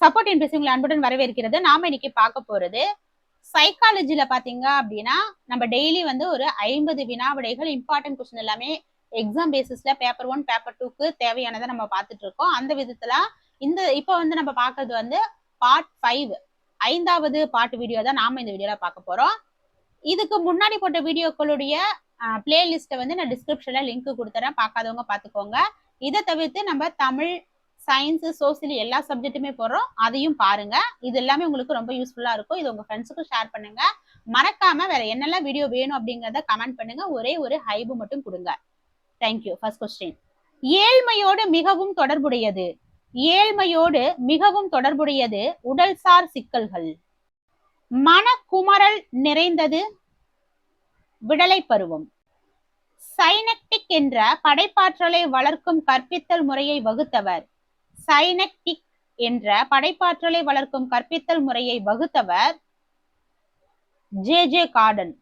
Support இன் உங்களை அன்புடன் வரவேற்கிறது. நாம இன்னைக்கு பார்க்க போறது சைக்காலஜில பாத்தீங்க அப்படின்னா நம்ம டெய்லி வந்து ஒரு ஐம்பது வினா விடைகள் இம்பார்ட்டன்ட் கொஸ்டின் எல்லாமே எக்ஸாம் பேசிஸ்ல பேப்பர் ஒன் பேப்பர் டூக்கு தேவையானதை நம்ம பார்த்துட்டு இருக்கோம். அந்த விதத்துல இந்த இப்போ வந்து நம்ம பார்க்கறது வந்து பார்ட் ஃபைவ் ஐந்தாவது பார்ட் வீடியோ தான் நாம இந்த வீடியோல பார்க்க போறோம். இதுக்கு முன்னாடி போட்ட வீடியோக்களுடைய பிளேலிஸ்ட்டை வந்து நான் டிஸ்கிரிப்ஷன்ல லிங்க் கொடுத்துறேன். பார்க்காதவங்க பார்த்துக்கோங்க. இதை தவிர்த்து நம்ம தமிழ் சயின்ஸு சோசியல் எல்லா சப்ஜெக்ட்டுமே போடுறோம் அதையும் பாருங்க. இது எல்லாமே உங்களுக்கு ரொம்ப யூஸ்ஃபுல்லா இருக்கும். இது உங்க ஃப்ரெண்ட்ஸுக்கும் ஷேர் பண்ணுங்க. மறக்காம வேற என்னெல்லாம் வீடியோ வேணும் அப்படிங்கறத கமெண்ட் பண்ணுங்க. ஒரே ஒரு ஹைபு மட்டும் கொடுங்க. தேங்க்யூ ஃபர்ஸ்ட் கொஸ்டின் ஏழ்மையோடு மிகவும் தொடர்புடையது. ஏழ்மையோடு மிகவும் தொடர்புடையது உடல்சார் சிக்கல்கள். மனக்குமரல் நிறைந்தது விடலை பருவம். சைனக்டிக் என்ற படைப்பாற்றலை வளர்க்கும் கற்பித்தல் முறையை வகுத்தவர். சைனக்டிக் என்ற படைப்பாற்றலை வளர்க்கும் கற்பித்தல் முறையை வகுத்தவர் ஜே ஜே கார்டன்.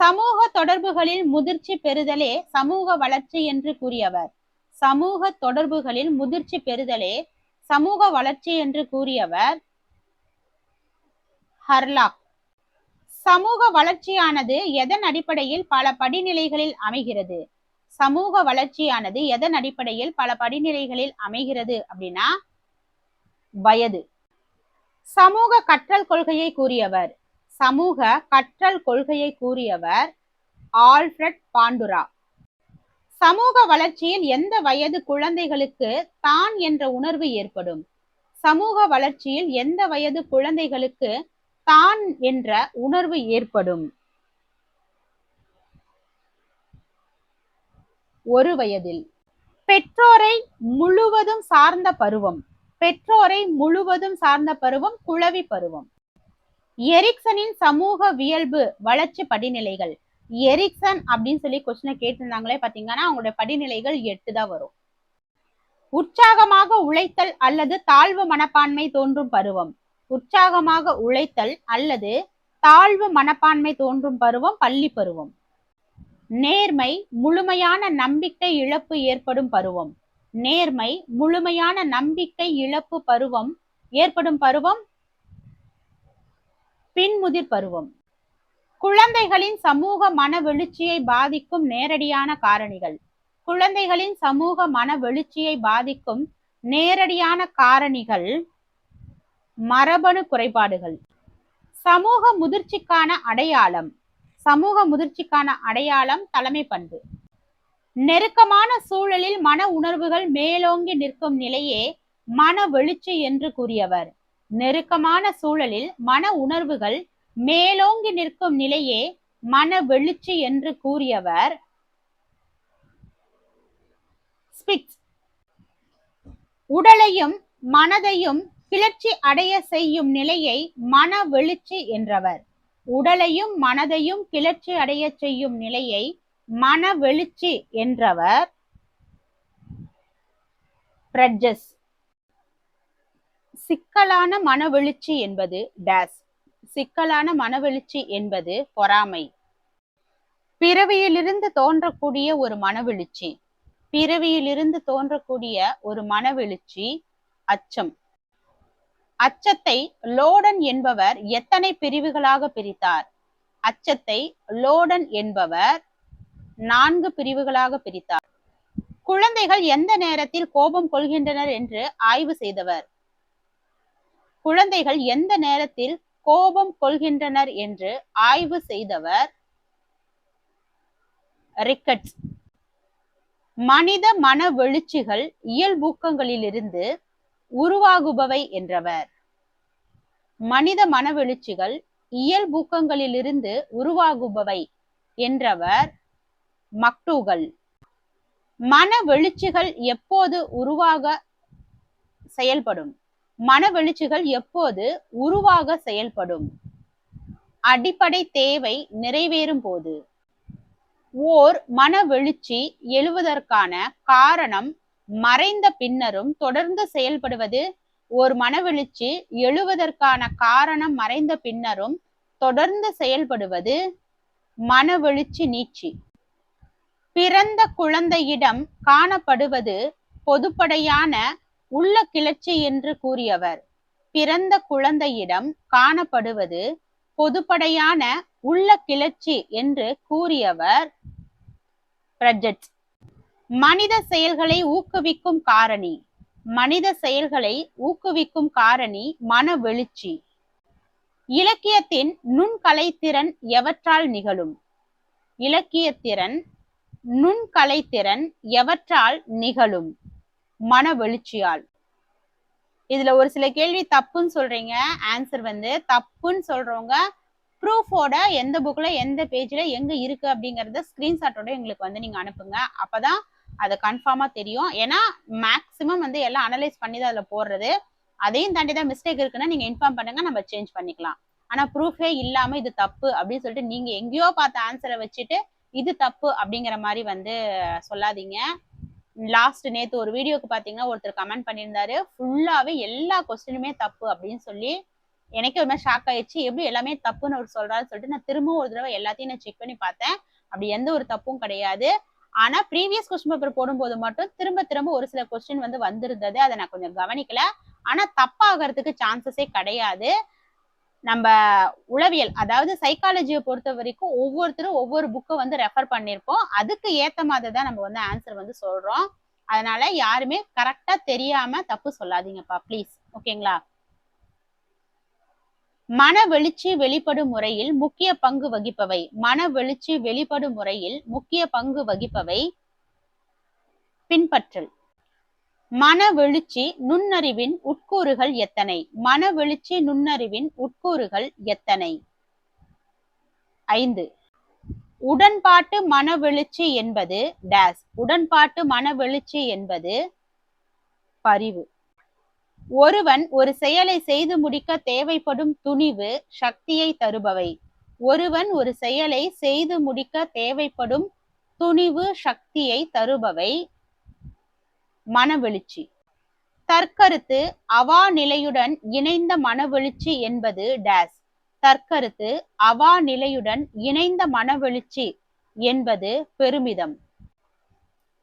சமூக தொடர்புகளில் முதிர்ச்சி பெறுதலே சமூக வளர்ச்சி என்று கூறியவர். சமூக தொடர்புகளில் முதிர்ச்சி பெறுதலே சமூக வளர்ச்சி என்று கூறியவர் ஹர்லாக். சமூக வளர்ச்சியானது எதன் அடிப்படையில் பல படிநிலைகளில் அமைகிறது? சமூக வளர்ச்சியானது எதன் அடிப்படையில் பல படிநிலைகளில் அமைகிறது அப்படின்னா வயது. சமூக கற்றல் கொள்கையை கூறியவர் சமூக கற்றல் கொள்கையை கூறியவர் ஆல்ஃபிரட் பாண்டுரா. சமூக வளர்ச்சியில் எந்த வயது குழந்தைகளுக்கு தான் என்ற உணர்வு ஏற்படும்? சமூக வளர்ச்சியில் எந்த வயது குழந்தைகளுக்கு தான் என்ற உணர்வு ஏற்படும்? ஒரு வயதில். பெற்றோரை முழுவதும் சார்ந்த பருவம். பெற்றோரை முழுவதும் சார்ந்த பருவம் குழவி பருவம். எரிக்சனின் சமூக வியல்பு வளர்ச்சி படிநிலைகள். எரிக்சன் அப்படின்னு சொல்லி கொஸ்டினை கேட்டிருந்தாங்களே பாத்தீங்கன்னா அவங்களுடைய படிநிலைகள் எட்டு தான் வரும். உற்சாகமாக உழைத்தல் அல்லது தாழ்வு மனப்பான்மை தோன்றும் பருவம். உற்சாகமாக உழைத்தல் அல்லது தாழ்வு மனப்பான்மை தோன்றும் பருவம் பள்ளி பருவம். நேர்மை முழுமையான நம்பிக்கை இழப்பு ஏற்படும் பருவம். நேர்மை முழுமையான நம்பிக்கை இழப்பு பருவம் ஏற்படும் பருவம் பின்முதிர் பருவம். குழந்தைகளின் சமூக மன வெளிச்சியை பாதிக்கும் நேரடியான காரணிகள். குழந்தைகளின் சமூக மன வெளிச்சியை பாதிக்கும் நேரடியான காரணிகள் மரபணு குறைபாடுகள். சமூக முதிர்ச்சிக்கான அடையாளம். சமூக முதிர்ச்சிக்கான அடையாளம் தலைமை பண்பு. நெருக்கமான சூழலில் மன உணர்வுகள் மேலோங்கி நிற்கும் நிலையே மன வெளிச்சி என்று கூறியவர். நெருக்கமான சூழலில் மன உணர்வுகள் மேலோங்கி நிற்கும் நிலையே மன வெளிச்சி என்று கூறியவர். ஸ்பிட்ஸ் உடலையும் மனதையும் கிளர்ச்சி அடைய செய்யும் நிலையை மன வெளிச்சி என்றவர். உடலையும் மனதையும் கிளர்ச்சி அடைய செய்யும் நிலையை மன வெளிச்சி என்றவர். பிரட்ஜஸ் சிக்கலான மனவெழுச்சி என்பது டேஸ். சிக்கலான மனவெழுச்சி என்பது பொறாமை. பிறவியிலிருந்து தோன்றக்கூடிய ஒரு மனவெழுச்சி. பிறவியிலிருந்து தோன்றக்கூடிய ஒரு மனவெழுச்சி அச்சம். அச்சத்தை லோடன் என்பவர் எத்தனை பிரிவுகளாக பிரித்தார்? அச்சத்தை லோடன் என்பவர் நான்கு பிரிவுகளாக பிரித்தார். குழந்தைகள் எந்த நேரத்தில் கோபம் கொள்கின்றனர் என்று ஆய்வு செய்தவர்? குழந்தைகள் எந்த நேரத்தில் கோபம் கொள்கின்றனர் என்று ஆய்வு செய்தவர்? ரிக்கட்ஸ் மனித மன வெளிச்சிகள் இயல்பூக்கங்களிலிருந்து உருவாகுபவை என்றவர். மனித மனவெழுச்சிகள் இயல்பூக்கங்களிலிருந்து உருவாகுபவை என்றவர் மக்டூகள் மன வெளிச்சிகள் எப்போது உருவாக செயல்படும்? மனவெழுச்சிகள் எப்போது உருவாக செயல்படும்? அடிப்படை தேவை நிறைவேறும் போது. ஓர் மனவெழுச்சி எழுவதற்கான காரணம் மறைந்த பின்னரும் தொடர்ந்து செயல்படுவது ஒரு மனவெழுச்சி எழுவதற்கான காரணம் மறைந்த பின்னரும் தொடர்ந்து செயல்படுவது மனவெழுச்சி நீட்சி பிறந்த குழந்தையிடம் காணப்படுவது பொதுப்படையான உள்ள கிளர்ச்சி என்று கூறியவர். பிறந்த குழந்தையிடம் காணப்படுவது பொதுப்படையான உள்ள கிளர்ச்சி என்று கூறியவர் பிரஜட் மனித செயல்களை ஊக்குவிக்கும் காரணி. மனித செயல்களை ஊக்குவிக்கும் காரணி மன வெளிச்சி. இலக்கியத்தின் நுண்கலைத்திறன் எவற்றால் நிகழும்? இலக்கியத்திறன் நுண்கலைத்திறன் எவற்றால் நிகழும்? மன வெளிச்சியால். இதுல ஒரு சில கேள்வி தப்புன்னு சொல்றீங்க. ஆன்சர் வந்து தப்புன்னு சொல்றவங்க ப்ரூஃபோட எந்த புக்ல எந்த பேஜ்ல எங்க இருக்கு அப்படிங்கறத ஸ்கிரீன்ஷாட்டோட எங்களுக்கு வந்து நீங்க அனுப்புங்க. அப்பதான் அது கன்ஃபார்மா தெரியும். ஏன்னா மேக்சிமம் வந்து எல்லாம் அனலைஸ் பண்ணி தான் அதுல போடுறது. அதையும் தாண்டி தான் மிஸ்டேக் இருக்குன்னா நீங்க இன்ஃபார்ம் பண்ணுங்க நம்ம சேஞ்ச் பண்ணிக்கலாம். ஆனா ப்ரூஃபே இல்லாம இது தப்பு அப்படின்னு சொல்லிட்டு நீங்க எங்கேயோ பார்த்த ஆன்சரை வச்சுட்டு இது தப்பு அப்படிங்கிற மாதிரி வந்து சொல்லாதீங்க. லாஸ்ட் நேத்து ஒரு வீடியோக்கு பாத்தீங்கன்னா ஒருத்தர் கமெண்ட் பண்ணியிருந்தாரு. ஃபுல்லாவே எல்லா கொஸ்டினுமே தப்பு அப்படின்னு சொல்லி எனக்கு ஒரு மாதிரி ஷாக் ஆயிடுச்சு. எப்படி எல்லாமே தப்புன்னு அவர் சொல்றாரு சொல்லிட்டு நான் திரும்பவும் ஒரு தடவை எல்லாத்தையும் நான் செக் பண்ணி பார்த்தேன். அப்படி எந்த ஒரு தப்பும் கிடையாது. ஆனா ப்ரீவியஸ் கொஸ்டின் பேப்பர் போடும்போது மட்டும் திரும்ப திரும்ப ஒரு சில கொஸ்டின் வந்து வந்திருந்தது. அதை நான் கொஞ்சம் கவனிக்கல. ஆனா தப்பாகிறதுக்கு சான்சஸே கிடையாது. நம்ம உளவியல் அதாவது சைக்காலஜியை பொறுத்த வரைக்கும் ஒவ்வொருத்தரும் ஒவ்வொரு புக்கை வந்து ரெஃபர் பண்ணியிருப்போம். அதுக்கு ஏத்த மாதிரி தான் நம்ம வந்து ஆன்சர் வந்து சொல்றோம். அதனால யாருமே கரெக்டா தெரியாம தப்பு சொல்லாதீங்கப்பா ப்ளீஸ் ஓகேங்களா மன வெளிச்சி வெளிப்படும் முறையில் முக்கிய பங்கு வகிப்பவை. மன வெளிச்சி வெளிப்படும் முறையில் முக்கிய பங்கு வகிப்பவை. பின்பற்றல். மன வெளிச்சி நுண்ணறிவின் உட்கூறுகள் எத்தனை? மன வெளிச்சி நுண்ணறிவின் உட்கூறுகள் எத்தனை? ஐந்து. உடன்பாட்டு மன வெளிச்சி என்பது டேஸ் உடன்பாட்டு மன வெளிச்சி என்பது பரிவு. ஒருவன் ஒரு செயலை செய்து முடிக்க தேவைப்படும் துணிவு சக்தியை தருபவை. ஒருவன் ஒரு செயலை செய்து முடிக்க தேவைப்படும் துணிவு சக்தியை தருபவை. மனவெழுச்சி. தற்கருத்து அவா நிலையுடன் இணைந்த மனவெழுச்சி என்பது டேஸ். தற்கருத்து அவா நிலையுடன் இணைந்த மனவெழுச்சி என்பது பெருமிதம்.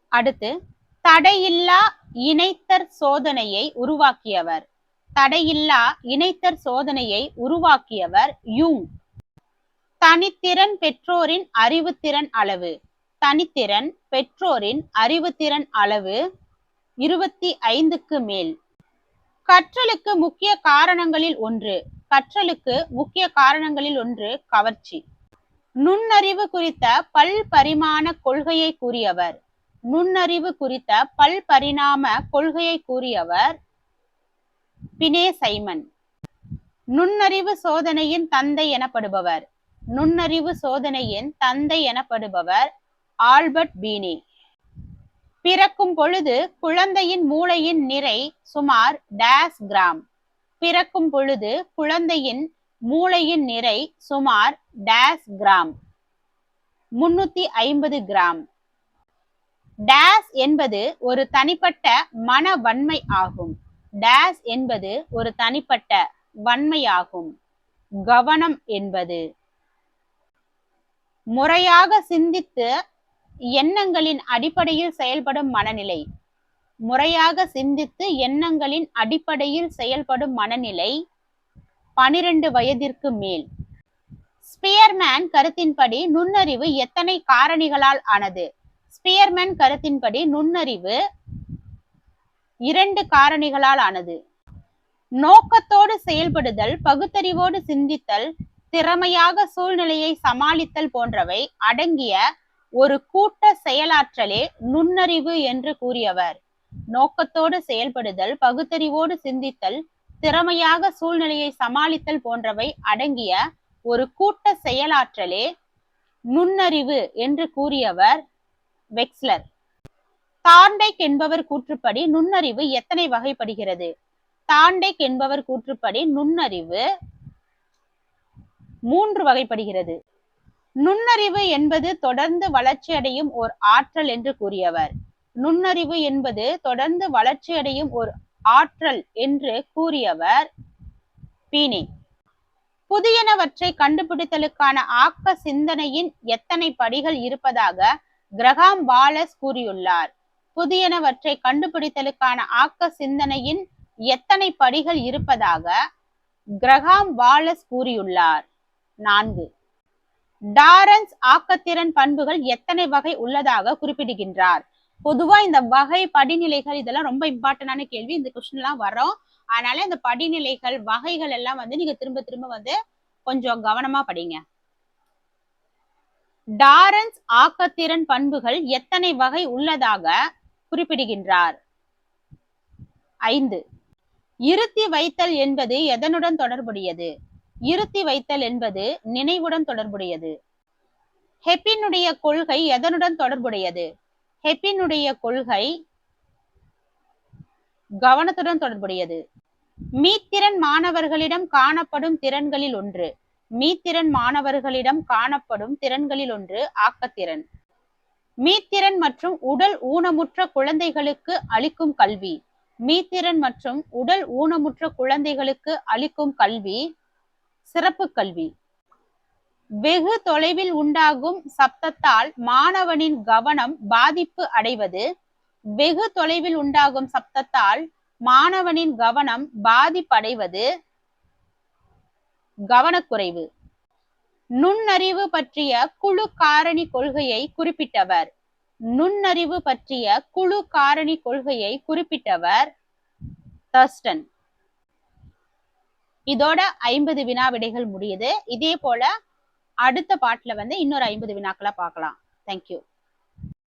அடுத்து தடையில்லா இணைத்தற் சோதனையை உருவாக்கியவர். தடையில்லா இணைத்தற் சோதனையை உருவாக்கியவர் யூங். தனித்திறன் பெற்றோரின் அறிவுத்திறன் அளவு. தனித்திறன் பெற்றோரின் அறிவுத்திறன் அளவு இருபத்தி ஐந்துக்கு மேல். கற்றலுக்கு முக்கிய காரணங்களில் ஒன்று. கற்றலுக்கு முக்கிய காரணங்களில் ஒன்று கவர்ச்சி. நுண்ணறிவு குறித்த பல்பரிமாண கொள்கையை கூறியவர். நுண்ணறிவு குறித்த பல் பரிணாம கொள்கையை கூறியவர் பினே சைமன். நுண்ணறிவு சோதனையின் தந்தை எனப்படுபவர். நுண்ணறிவு சோதனையின் தந்தை எனப்படுபவர் ஆல்பர்ட் பீனே. பிறக்கும் பொழுது குழந்தையின் மூளையின் நிறை சுமார் டேஸ் கிராம். பிறக்கும் பொழுது குழந்தையின் மூளையின் நிறை சுமார் டேஸ் கிராம். முன்னூத்தி ஐம்பது கிராம். டேஸ் என்பது ஒரு தனிப்பட்ட மன வன்மை ஆகும். டேஸ் என்பது ஒரு தனிப்பட்ட வன்மையாகும் கவனம் என்பது. முறையாக சிந்தித்து எண்ணங்களின் அடிப்படையில் செயல்படும் மனநிலை. முறையாக சிந்தித்து எண்ணங்களின் அடிப்படையில் செயல்படும் மனநிலை பனிரெண்டு வயதிற்கு மேல். ஸ்பியர்மேன் கருத்தின்படி நுண்ணறிவு எத்தனை காரணிகளால் ஆனது? ஸ்பியர்மேன் கருத்தின்படி நுண்ணறிவு இரண்டு காரணிகளால் ஆனது. நோக்கத்தோடு செயல்படுதல் பகுத்தறிவோடு சிந்தித்தல் திறமையாக சூழ்நிலையை சமாளித்தல் போன்றவை அடங்கிய ஒரு கூட்ட செயலாற்றலே நுண்ணறிவு என்று கூறியவர். நோக்கத்தோடு செயல்படுதல் பகுத்தறிவோடு சிந்தித்தல் திறமையாக சூழ்நிலையை சமாளித்தல் போன்றவை அடங்கிய ஒரு கூட்ட செயலாற்றலே நுண்ணறிவு என்று கூறியவர் வெக்ஸ்லர். தாண்டைக் என்பவர் கூற்றுப்படி நுண்ணறிவு எத்தனை வகைப்படுகிறது? தாண்டைக் என்பவர் கூற்றுப்படி நுண்ணறிவு மூன்று வகைப்படுகிறது. நுண்ணறிவு என்பது தொடர்ந்து வளர்ச்சியடையும் ஓர் ஆற்றல் என்று கூறியவர். நுண்ணறிவு என்பது தொடர்ந்து வளர்ச்சியடையும் ஒரு ஆற்றல் என்று கூறியவர் பீனே. புதியனவற்றை கண்டுபிடித்தலுக்கான ஆக்க சிந்தனையின் எத்தனை படிகள் இருப்பதாக கிரகாம் வாலஸ் கூறியுள்ளார். புதியனவற்றை கண்டுபிடித்தலுக்கான ஆக்க சிந்தனையின் எத்தனை படிகள் இருப்பதாக கிரகாம் வாலஸ் கூறியுள்ளார். நான்கு. டாரன்ஸ் ஆக்கத்திறன் பண்புகள் எத்தனை வகை உள்ளதாக குறிப்பிடுகின்றார். பொதுவா இந்த வகை படிநிலைகள் இதெல்லாம் ரொம்ப இம்பார்ட்டன்டான கேள்வி. இந்த கொஸ்டின் எல்லாம் வரும் அதனால இந்த படிநிலைகள் வகைகள் எல்லாம் வந்து நீங்க திரும்ப திரும்ப வந்து கொஞ்சம் கவனமா படிங்க. டாரன்ஸ் ஆக்கத்திறன் பண்புகள் எத்தனை வகை உள்ளதாக குறிப்பிடுகின்றார். ஐந்து. இருத்தி வைத்தல் என்பது எதனுடன் தொடர்புடையது? இருத்தி வைத்தல் என்பது நினைவுடன் தொடர்புடையது. ஹெப்பினுடைய கொள்கை எதனுடன் தொடர்புடையது? ஹெப்பினுடைய கொள்கை கவனத்துடன் தொடர்புடையது. மீத்திறன் மாணவர்களிடம் காணப்படும் திறன்களில் ஒன்று. மீத்திறன் மாணவர்களிடம் காணப்படும் திறன்களில் ஒன்று ஆக்கத்திறன். மீத்திறன் மற்றும் உடல் ஊனமுற்ற குழந்தைகளுக்கு அளிக்கும் கல்வி. மீத்திறன் மற்றும் உடல் ஊனமுற்ற குழந்தைகளுக்கு அளிக்கும் கல்வி சிறப்பு கல்வி. வெகு தொலைவில் உண்டாகும் சப்தத்தால் மாணவனின் கவனம் பாதிப்பு அடைவது. வெகு தொலைவில் உண்டாகும் சப்தத்தால் மாணவனின் கவனம் பாதிப்படைவது. கவனக்குறைவு. நுண்ணறிவு பற்றிய குழு காரணி கொள்கையை குறிப்பிட்டவர். நுண்ணறிவு பற்றிய குழு காரணி கொள்கையை குறிப்பிட்டவர் தர்ஸ்டன் இதோட ஐம்பது வினா விடைகள் முடியுது. இதே போல அடுத்த பாட்டுல வந்து இன்னொரு ஐம்பது வினாக்களை பார்க்கலாம். தேங்க்யூ